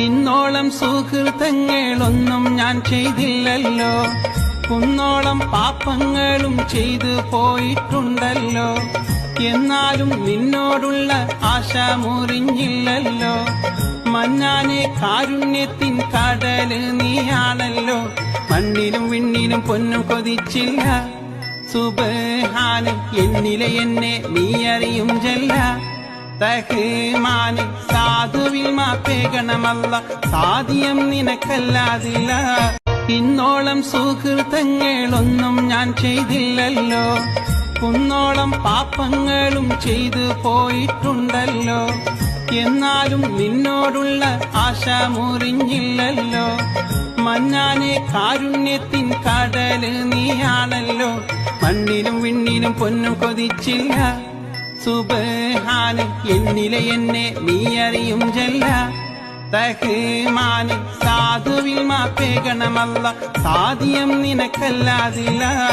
ഇന്നോളം സുഹൃത്തങ്ങളൊന്നും ഞാൻ ചെയ്തില്ലല്ലോ. കുന്നോളം പാപ്പങ്ങളും ചെയ്തു പോയിട്ടുണ്ടല്ലോ. എന്നാലും നിന്നോടുള്ള ആശ മുറിഞ്ഞില്ലല്ലോ. മഞ്ഞാനെ കാരുണ്യത്തിൻ കടൽ നീയാണല്ലോ. മണ്ണിലും വിണ്ണിലും പൊന്നും കൊതിച്ചില്ല. സുബഹാന് എന്നിലെ എന്നെ നീ അറിയും ജല്ല. റഹ്മാന് സാധുവിൽ മാപ്പേകണമല്ല സാധ്യം നിനക്കല്ലാതില്ല. ഇന്നോളം സുഹൃത്തങ്ങളൊന്നും ഞാൻ ചെയ്തില്ലല്ലോ. കുന്നോളം പാപ്പങ്ങളും ചെയ്തു പോയിട്ടുണ്ടല്ലോ. എന്നാലും നിന്നോടുള്ള ആശ മുറിഞ്ഞില്ലല്ലോ. മഞ്ഞാനെ കാരുണ്യത്തിൻ കടൽ നീയാണല്ലോ. മണ്ണിലും വിണ്ണിലും പൊന്നും കൊതിച്ചില്ല. സുബഹാന് എന്നില എന്നെ നീ അറിയും ജല്ല. റഹ്മാന് സാധുവിൽ മാപ്പേകണമല്ല സാധ്യം നിനക്കല്ലാതില്ല.